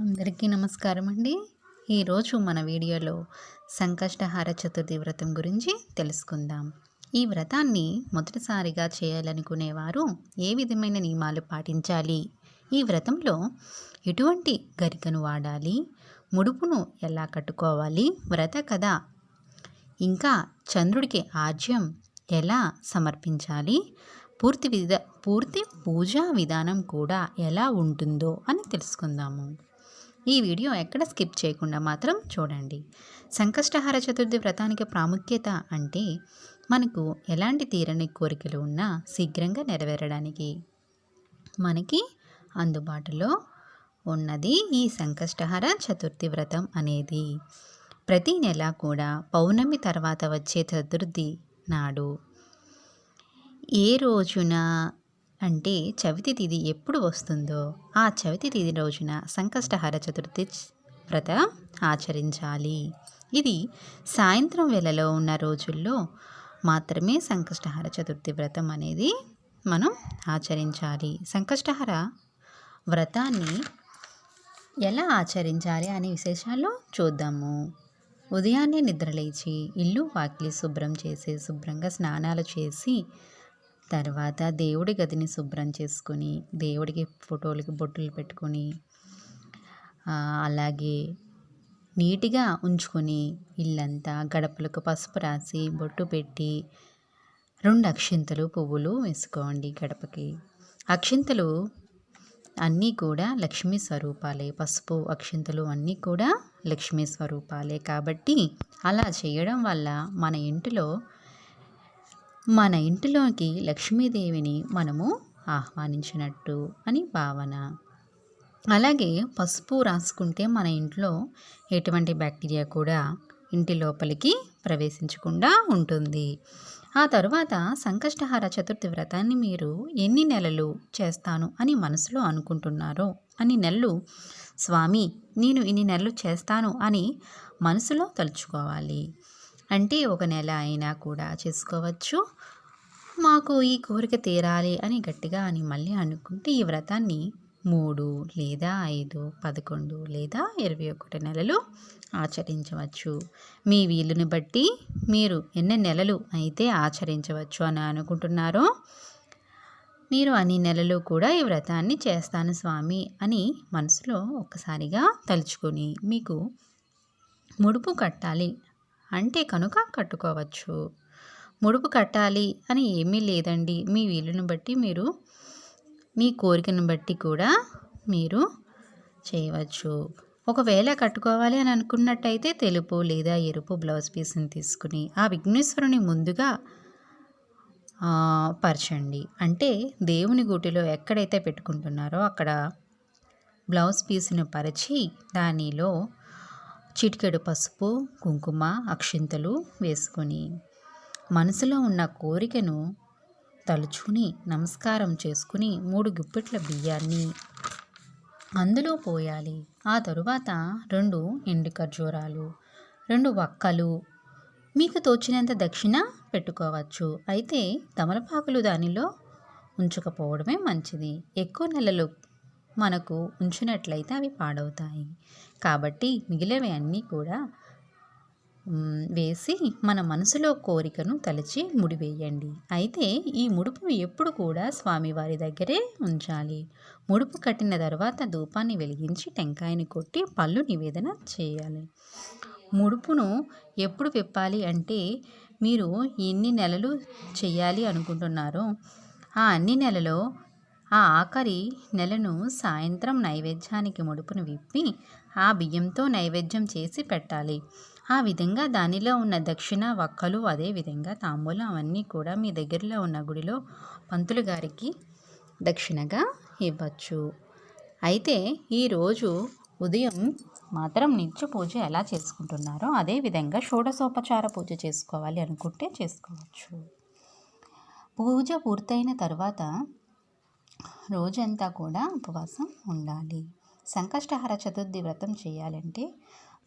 అందరికీ నమస్కారం అండి. ఈరోజు మన వీడియోలో సంకష్టహార చతుర్థి వ్రతం గురించి తెలుసుకుందాం. ఈ వ్రతాన్ని మొదటిసారిగా చేయాలనుకునేవారు ఏ విధమైన నియమాలు పాటించాలి? ఈ వ్రతంలో ఎటువంటి గరికను వాడాలి? ముడుపును ఎలా కట్టుకోవాలి? వ్రత కథ. ఇంకా చంద్రుడికి ఆజ్యం ఎలా సమర్పించాలి? పూర్తి విధ పూర్తి పూజా విధానం కూడా ఎలా ఉంటుందో అని తెలుసుకుందాము. ఈ వీడియో ఎక్కడ స్కిప్ చేయకుండా మాత్రం చూడండి. సంకష్టహార చతుర్థి వ్రతానికి ప్రాముఖ్యత అంటే మనకు ఎలాంటి తీరని కోరికలు ఉన్నా శీఘ్రంగా నెరవేరడానికి మనకి అందుబాటులో ఉన్నది ఈ సంకష్టహార చతుర్థి వ్రతం అనేది. ప్రతి నెల కూడా పౌర్ణమి తర్వాత వచ్చే చతుర్థి నాడు ఏ రోజున అంటే చవితి తిథి ఎప్పుడు వస్తుందో? ఆ చవితి తిథి రోజున సంకష్టహార చతుర్థి వ్రత ఆచరించాలి. ఇది సాయంత్రం వేళలో ఉన్న రోజుల్లో మాత్రమే సంకష్టహార చతుర్థి వ్రతం అనేది మనం ఆచరించాలి. సంకష్టహార వ్రతాన్ని ఎలా ఆచరించాలి అనే విశేషాలు చూద్దాము. ఉదయాన్నే నిద్రలేచి ఇల్లు వాకిలి శుభ్రం చేసి శుభ్రంగా స్నానాలు చేసి తర్వాత దేవుడి గదిని శుభ్రం చేసుకొని దేవుడికి ఫోటోలకి బొట్టులు పెట్టుకొని అలాగే నీట్గా ఉంచుకొని ఇల్లంతా గడపలకు పసుపు రాసి బొట్టు పెట్టి రెండు అక్షింతలు పువ్వులు వేసుకోండి గడపకి. అక్షింతలు అన్నీ కూడా లక్ష్మీ స్వరూపాలే. పసుపు అక్షింతలు అన్నీ కూడా లక్ష్మీ స్వరూపాలే. కాబట్టి అలా చేయడం వల్ల మన ఇంటిలో మన ఇంటిలోకి లక్ష్మీదేవిని మనము ఆహ్వానించినట్టు అని భావన. అలాగే పసుపు రాసుకుంటే మన ఇంట్లో ఎటువంటి బ్యాక్టీరియా కూడా ఇంటి లోపలికి ప్రవేశించకుండా ఉంటుంది. ఆ తరువాత సంకష్టహార చతుర్థి వ్రతాన్ని మీరు ఎన్ని నెలలు చేస్తాను అని మనసులో అనుకుంటున్నారో అన్ని నెలలు స్వామి నేను ఇన్ని నెలలు చేస్తాను అని మనసులో తలుచుకోవాలి. అంటే ఒక నెల అయినా కూడా చేసుకోవచ్చు. మాకు ఈ కోరిక తీరాలి అని గట్టిగా అని మళ్ళీ అనుకుంటే ఈ వ్రతాన్ని మూడు లేదా ఐదు పదకొండు లేదా ఇరవై ఒకటి నెలలు ఆచరించవచ్చు. మీ వీలుని బట్టి మీరు ఎన్ని నెలలు అయితే ఆచరించవచ్చు అని అనుకుంటున్నారో మీరు అన్ని నెలలు కూడా ఈ వ్రతాన్ని చేస్తాను స్వామి అని మనసులో ఒక్కసారిగా తలుచుకొని మీకు ముడుపు కట్టాలి అంటే కనుక కట్టుకోవచ్చు. ముడుపు కట్టాలి అని ఏమీ లేదండి. మీ వీలుని బట్టి మీరు మీ కోరికను బట్టి కూడా మీరు చేయవచ్చు. ఒకవేళ కట్టుకోవాలి అని అనుకున్నట్టయితే తెలుపు లేదా ఎరుపు బ్లౌజ్ పీస్ని తీసుకుని ఆ విఘ్నేశ్వరుని ముందుగా పరచండి. అంటే దేవుని గుటిలో ఎక్కడైతే పెట్టుకుంటున్నారో అక్కడ బ్లౌజ్ పీస్ను పరిచి దానిలో చిటికెడు పసుపు కుంకుమ అక్షింతలు వేసుకొని మనసులో ఉన్న కోరికను తలుచుకుని నమస్కారం చేసుకుని మూడు గుప్పెట్ల బియ్యాన్ని అందులో పోయాలి. ఆ తరువాత రెండు ఎండు ఖర్జూరాలు రెండు వక్కలు మీకు తోచినంత దక్షిణ పెట్టుకోవచ్చు. అయితే తమలపాకులు దానిలో ఉంచకపోవడమే మంచిది. ఎక్కువ నెలలు మనకు ఉంచినట్లయితే అవి పాడవుతాయి. కాబట్టి మిగిలినవి అన్నీ కూడా వేసి మన మనసులో కోరికను తలచి ముడివేయండి. అయితే ఈ ముడుపు ఎప్పుడు కూడా స్వామివారి దగ్గరే ఉంచాలి. ముడుపు కట్టిన తర్వాత ధూపాన్ని వెలిగించి టెంకాయని కొట్టి పళ్ళు నివేదన చేయాలి. ముడుపును ఎప్పుడు విప్పాలి అంటే మీరు ఎన్ని నెలలు చేయాలి అనుకుంటున్నారో ఆ అన్ని నెలలో ఆ ఆఖరి నెలను సాయంత్రం నైవేద్యానికి ముడుపును విప్పి ఆ బియ్యంతో నైవేద్యం చేసి పెట్టాలి. ఆ విధంగా దానిలో ఉన్న దక్షిణ వక్కలు అదేవిధంగా తాంబూలం అవన్నీ కూడా మీ దగ్గరలో ఉన్న గుడిలో పంతులు గారికి దక్షిణగా ఇవ్వచ్చు. అయితే ఈరోజు ఉదయం మాత్రం నిత్య పూజ ఎలా చేసుకుంటున్నారో అదేవిధంగా షోడశోపచార పూజ చేసుకోవాలి అనుకుంటే చేసుకోవచ్చు. పూజ పూర్తయిన తర్వాత రోజంతా కూడా ఉపవాసం ఉండాలి. సంకష్టహార చతుర్థి వ్రతం చేయాలంటే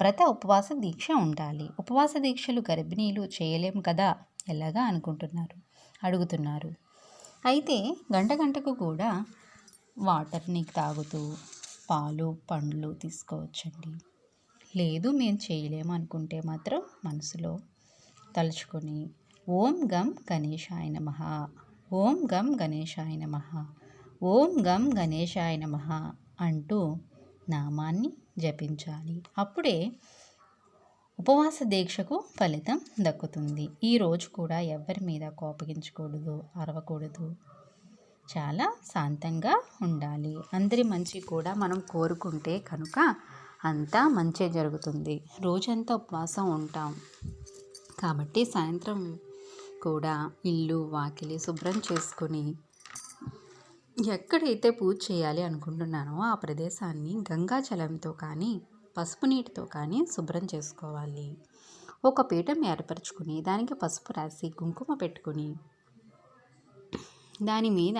వ్రత ఉపవాస దీక్ష ఉండాలి. ఉపవాస దీక్షలు గర్భిణీలు చేయలేం కదా? ఎలాగా అనుకుంటున్నారు? అడుగుతున్నారు. అయితే గంట గంటకు కూడా వాటర్ని తాగుతూ పాలు పండ్లు తీసుకోవచ్చండి. లేదు మేము చేయలేము అనుకుంటే మాత్రం మనసులో తలుచుకొని ఓం గం గణేశాయ నమ. ఓం గం గణేశాయ నమ. ఓం గం గణేశాయ నమ అంటూ నామాన్ని జపించాలి. అప్పుడే ఉపవాస దీక్షకు ఫలితం దక్కుతుంది. ఈ రోజు కూడా ఎవరి మీద కోపగించకూడదు అరవకూడదు. చాలా శాంతంగా ఉండాలి. అందరి మంచి కూడా మనం కోరుకుంటే కనుక అంతా మంచి జరుగుతుంది. రోజంతా ఉపవాసం ఉంటాం. కాబట్టి సాయంత్రం కూడా ఇల్లు వాకిలి శుభ్రం చేసుకొని ఎక్కడైతే పూజ చేయాలి అనుకుంటున్నానో ఆ ప్రదేశాన్ని గంగాజలంతో కానీ పసుపు నీటితో కానీ శుభ్రం చేసుకోవాలి. ఒక పీఠం ఏర్పరచుకుని దానికి పసుపు రాసి కుంకుమ పెట్టుకుని దాని మీద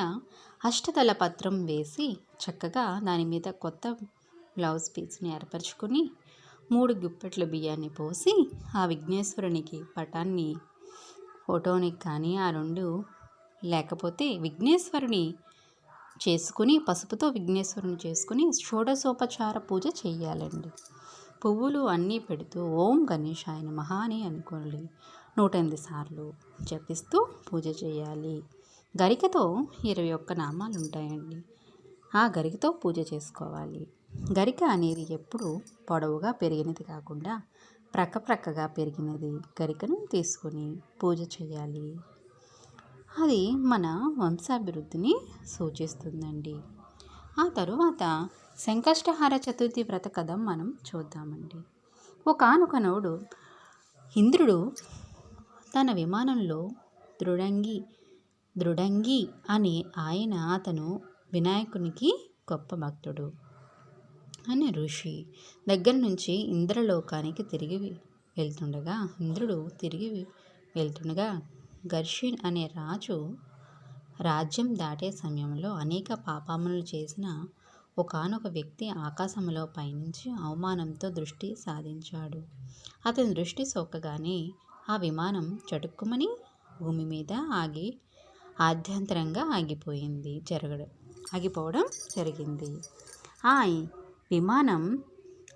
అష్టదళ పత్రం వేసి చక్కగా దాని మీద కొత్త బ్లౌజ్ పీస్ని ఏర్పరచుకొని మూడు గుప్పెట్ల బియ్యాన్ని పోసి ఆ విఘ్నేశ్వరునికి పటాన్ని ఫోటోని కానీ ఆ రెండు లేకపోతే విఘ్నేశ్వరుని చేసుకుని పసుపుతో విఘ్నేశ్వరుని చేసుకుని షోడశోపచార పూజ చేయాలండి పువ్వులు అన్నీ పెడుతూ ఓం గణేశాయ నమః అని అనుకోండి. నూట ఎనిమిది సార్లు జపిస్తూ పూజ చేయాలి గరికతో ఇరవై ఒక్క నామాలు ఉంటాయండి ఆ గరికతో పూజ చేసుకోవాలి. గరిక అనేది ఎప్పుడు పొడవుగా పెరిగినది కాకుండా ప్రక్క ప్రక్కగా పెరిగినది గరికను తీసుకొని పూజ చేయాలి అది మన వంశాభివృద్ధిని సూచిస్తుందండి. ఆ తరువాత సంకష్టహార చతుర్థి వ్రత కథ మనం చూద్దామండి. ఒకనొకనోడు ఇంద్రుడు తన విమానంలో దృఢంగి దృఢంగి అని ఆయన అతను వినాయకునికి గొప్ప భక్తుడు అని ఋషి దగ్గర నుంచి ఇంద్రలోకానికి తిరిగి వెళ్తుండగా ఇంద్రుడు తిరిగి వెళ్తుండగా ఘర్షిన్ అనే రాజు రాజ్యం దాటే సమయంలో అనేక పాపములు చేసిన ఒకానొక వ్యక్తి ఆకాశంలో పయనించి అవమానంతో దృష్టి సాధించాడు. అతని దృష్టి సోకగానే ఆ విమానం చటుక్కుమని భూమి మీద ఆగి ఆద్యంతరంగా ఆగిపోయింది. జరగడం ఆగిపోవడం జరిగింది. ఆ విమానం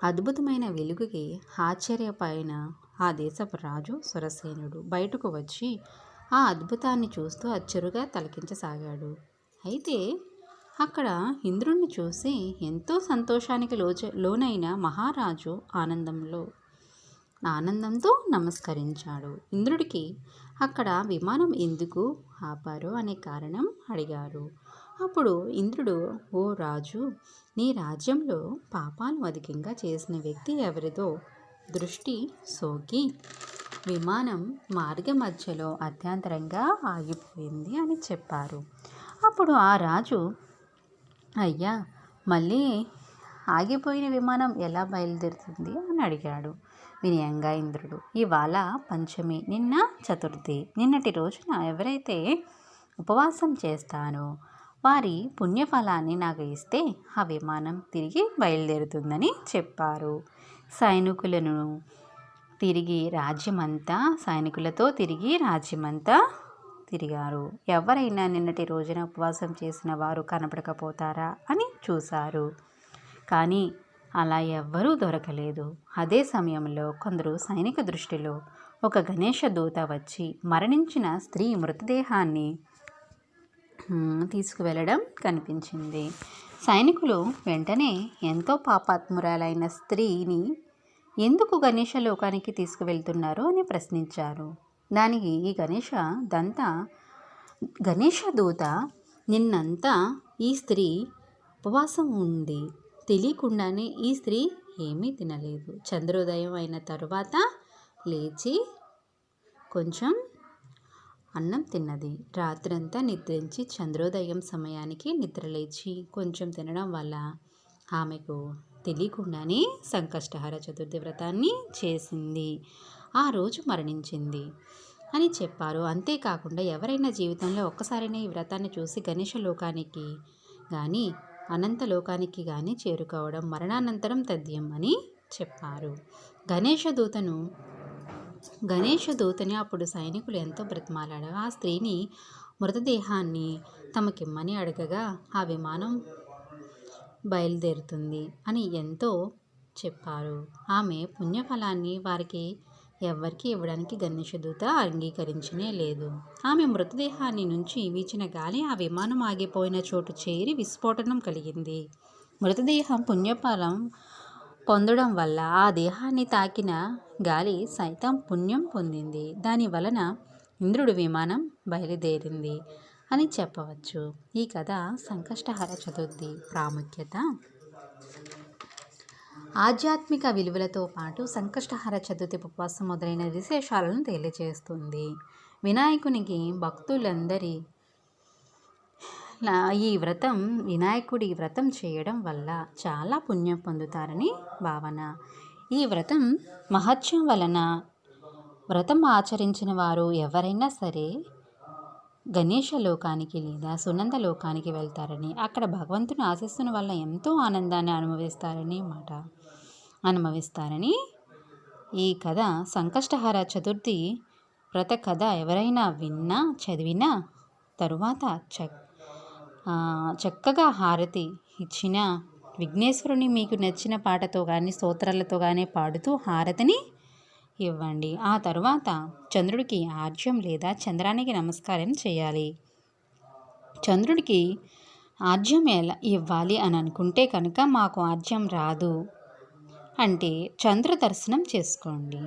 అద్భుతమైన వెలుగుకి ఆశ్చర్యపైన ఆ దేశపు రాజు సురసేనుడు బయటకు వచ్చి ఆ అద్భుతాన్ని చూస్తూ అచ్చరుగా తలకించసాగాడు. అయితే అక్కడ ఇంద్రుణ్ణి చూసి ఎంతో సంతోషానికి లోచ లోనైన మహారాజు ఆనందంలో ఆనందంతో నమస్కరించాడు. ఇంద్రుడికి అక్కడ విమానం ఎందుకు ఆపారు అనే కారణం అడిగారు అప్పుడు ఇంద్రుడు ఓ రాజు నీ రాజ్యంలో పాపాలు అధికంగా చేసిన వ్యక్తి ఎవరిదో దృష్టి సోకి. విమానం మార్గ మధ్యలో అత్యంతరంగా ఆగిపోయింది అని చెప్పారు. అప్పుడు ఆ రాజు అయ్యా మళ్ళీ ఆగిపోయిన విమానం ఎలా బయలుదేరుతుంది? అని అడిగాడు. వినయంగా ఇంద్రుడు ఇవాళ పంచమి నిన్న చతుర్థి. నిన్నటి రోజున ఎవరైతే ఉపవాసం చేస్తానో వారి పుణ్యఫలాన్ని నాకు ఇస్తే ఆ విమానం తిరిగి బయలుదేరుతుందని చెప్పారు. సైనికులను తిరిగి రాజ్యమంతా సైనికులతో తిరిగి రాజ్యమంతా తిరిగారు. ఎవరైనా నిన్నటి రోజున ఉపవాసం చేసిన వారు కనపడకపోతారా అని చూశారు. కానీ అలా ఎవ్వరూ దొరకలేదు. అదే సమయంలో కొందరు సైనిక దృష్టిలో ఒక గణేష దూత వచ్చి మరణించిన స్త్రీ మృతదేహాన్ని తీసుకువెళ్ళడం కనిపించింది. సైనికులు వెంటనే ఎంతో పాపాత్మురాలైన స్త్రీని ఎందుకు గణేష లోకానికి తీసుకువెళ్తున్నారు అని ప్రశ్నించారు. దానికి ఈ గణేష దంత గణేష దూత నిన్నంతా ఈ స్త్రీ ఉపవాసం ఉంది. తెలియకుండానే ఈ స్త్రీ ఏమీ తినలేదు. చంద్రోదయం అయిన తరువాత లేచి కొంచెం అన్నం తిన్నది. రాత్రంతా నిద్రించి చంద్రోదయం సమయానికి నిద్రలేచి కొంచెం తినడం వల్ల ఆమెకు తెలియకుండానే సంకష్టహార చతుర్థి వ్రతాన్ని చేసింది. ఆ రోజు మరణించింది. అని చెప్పారు. అంతేకాకుండా ఎవరైనా జీవితంలో ఒక్కసారైనా ఈ వ్రతాన్ని చూసి గణేష లోకానికి కానీ అనంత లోకానికి కానీ చేరుకోవడం మరణానంతరం తథ్యం అని చెప్పారు. గణేష దూతను గణేష దూతని అప్పుడు సైనికులు ఎంతో బ్రతిమాలాడగా ఆ స్త్రీని మృతదేహాన్ని తమకిమ్మని అడగగా ఆ విమానం బయలుదేరుతుంది అని ఎంతో చెప్పారు. ఆమె పుణ్యఫలాన్ని వారికి ఎవ్వరికి ఇవ్వడానికి గణేశదూత అంగీకరించనే లేదు. ఆమె మృతదేహాన్ని నుంచి వీచిన గాలి ఆ విమానం ఆగిపోయిన చోటు చేరి విస్ఫోటనం కలిగింది. మృతదేహం పుణ్యఫలం పొందడం వల్ల ఆ దేహాన్ని తాకిన గాలి సైతం పుణ్యం పొందింది. దాని వలన ఇంద్రుడు విమానం బయలుదేరింది. అని చెప్పవచ్చు. ఈ కథ సంకష్టహర చతుర్థి ప్రాముఖ్యత. ఆధ్యాత్మిక విలువలతో పాటు సంకష్టహర చతుర్థి ఉపవాసం మొదలైన విశేషాలను తెలియజేస్తుంది. వినాయకునికి భక్తులందరి ఈ వ్రతం వినాయకుడి వ్రతం చేయడం వల్ల చాలా పుణ్యం పొందుతారని భావన. ఈ వ్రతం మహత్యం వలన వ్రతం ఆచరించిన వారు ఎవరైనా సరే గణేష లోకానికి లేదా సునంద లోకానికి వెళ్తారని అక్కడ భగవంతుని ఆశిస్తున్న వల్ల ఎంతో ఆనందాన్ని అనుభవిస్తారని మాట అనుభవిస్తారని ఈ కథ సంకష్టహార చతుర్థి వ్రత కథ ఎవరైనా విన్నా చదివినా తరువాత చక్ చక్కగా హారతి ఇచ్చిన విఘ్నేశ్వరుని మీకు నచ్చిన పాటతో కానీ స్తోత్రాలతో కానీ పాడుతూ హారతిని ఇవ్వండి. ఆ తరువాత చంద్రుడికి ఆర్జ్యం లేదా చంద్రానికి నమస్కారం చేయాలి. చంద్రుడికి ఆర్జ్యం ఎలా ఇవ్వాలి అని అనుకుంటే కనుక మాకు ఆర్జ్యం రాదు. అంటే చంద్ర దర్శనం చేసుకోండి.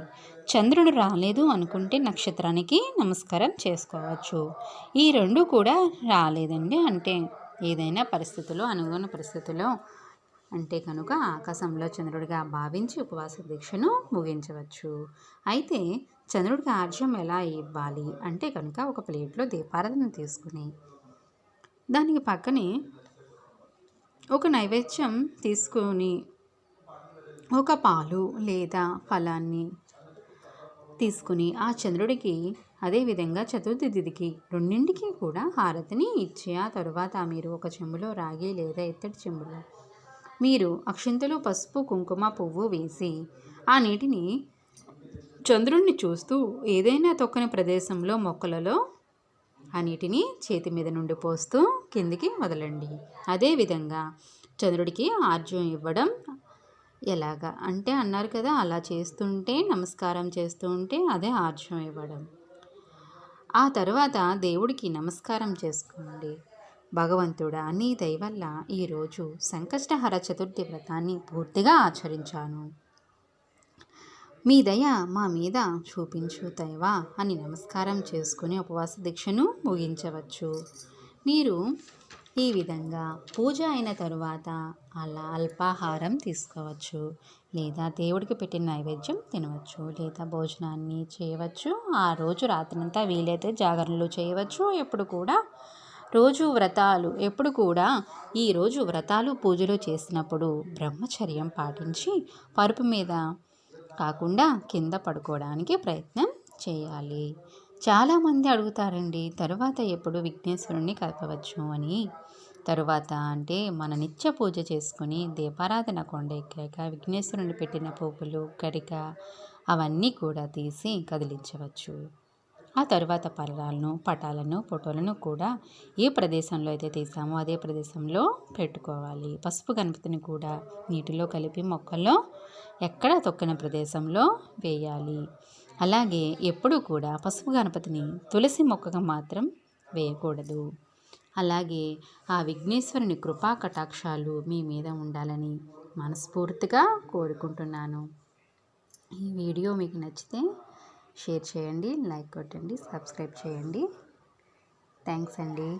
చంద్రుడు రాలేదు అనుకుంటే నక్షత్రానికి నమస్కారం చేసుకోవచ్చు. ఈ రెండు కూడా రాలేదండి అంటే ఏదైనా పరిస్థితుల్లో అనుగుణ పరిస్థితుల్లో అంటే కనుక ఆకాశంలో చంద్రుడిగా భావించి ఉపవాస దీక్షను ముగించవచ్చు. అయితే చంద్రుడికి ఆర్జ్యం ఎలా ఇవ్వాలి? అంటే కనుక ఒక ప్లేట్లో దీపారాధన తీసుకుని దానికి పక్కనే ఒక నైవేద్యం తీసుకొని ఒక పాలు లేదా ఫలాన్ని తీసుకుని ఆ చంద్రుడికి అదేవిధంగా చతుర్థి తిథికి రెండింటికి కూడా హారతిని ఇచ్చి ఆ తరువాత మీరు ఒక చెంబులో రాగి లేదా ఇత్తడి చెంబులో మీరు అక్షింతలు పసుపు కుంకుమ పువ్వు వేసి ఆ నీటిని చంద్రుణ్ణి చూస్తూ ఏదైనా తొక్కని ప్రదేశంలో మొక్కలలో ఆ నీటిని చేతి మీద నుండి పోస్తూ కిందికి వదలండి. అదేవిధంగా చంద్రుడికి ఆర్జ్యం ఇవ్వడం ఎలాగా? అంటే అన్నారు కదా అలా చేస్తుంటే నమస్కారం చేస్తూ ఉంటే అదే ఆర్జ్యం ఇవ్వడం. ఆ తర్వాత దేవుడికి నమస్కారం చేసుకోండి. భగవంతుడా నీ దయవల్ల ఈరోజు సంకష్టహర చతుర్థి వ్రతాన్ని పూర్తిగా ఆచరించాను. మీ దయ మా మీద చూపించు దైవా అని నమస్కారం చేసుకుని ఉపవాస దీక్షను ముగించవచ్చు. మీరు ఈ విధంగా పూజ అయిన తరువాత అలా అల్పాహారం తీసుకోవచ్చు. లేదా దేవుడికి పెట్టిన నైవేద్యం తినవచ్చు. లేదా భోజనాన్ని చేయవచ్చు. ఆ రోజు రాత్రంతా వీలైతే జాగరణలు చేయవచ్చు. ఎప్పుడు కూడా రోజు వ్రతాలు. ఎప్పుడు కూడా ఈరోజు వ్రతాలు పూజలు చేసినప్పుడు బ్రహ్మచర్యం పాటించి పరుపు మీద కాకుండా కింద పడుకోవడానికి ప్రయత్నం చేయాలి. చాలామంది అడుగుతారండి తరువాత ఎప్పుడు విఘ్నేశ్వరుణ్ణి కలపవచ్చు? అని. తరువాత అంటే మన నిత్య పూజ చేసుకుని దీపారాధన కొండ ఎక్కాక విఘ్నేశ్వరుని పెట్టిన పువ్వులు కరిక అవన్నీ కూడా తీసి కదిలించవచ్చు. ఆ తరువాత పర్రాలను పటాలను ఫోటోలను కూడా ఏ ప్రదేశంలో అయితే తీసామో అదే ప్రదేశంలో పెట్టుకోవాలి. పసుపు గణపతిని కూడా నీటిలో కలిపి మొక్కల్లో ఎక్కడ తొక్కిన ప్రదేశంలో వేయాలి. అలాగే ఎప్పుడూ కూడా పసుపు గణపతిని తులసి మొక్కగా మాత్రం వేయకూడదు. అలాగే ఆ విఘ్నేశ్వరుని కృపా కటాక్షాలు మీ మీద ఉండాలని మనస్ఫూర్తిగా కోరుకుంటున్నాను. ఈ వీడియో మీకు నచ్చితే షేర్ చేయండి లైక్ కొట్టండి సబ్స్క్రైబ్ చేయండి. థ్యాంక్స్ అండి.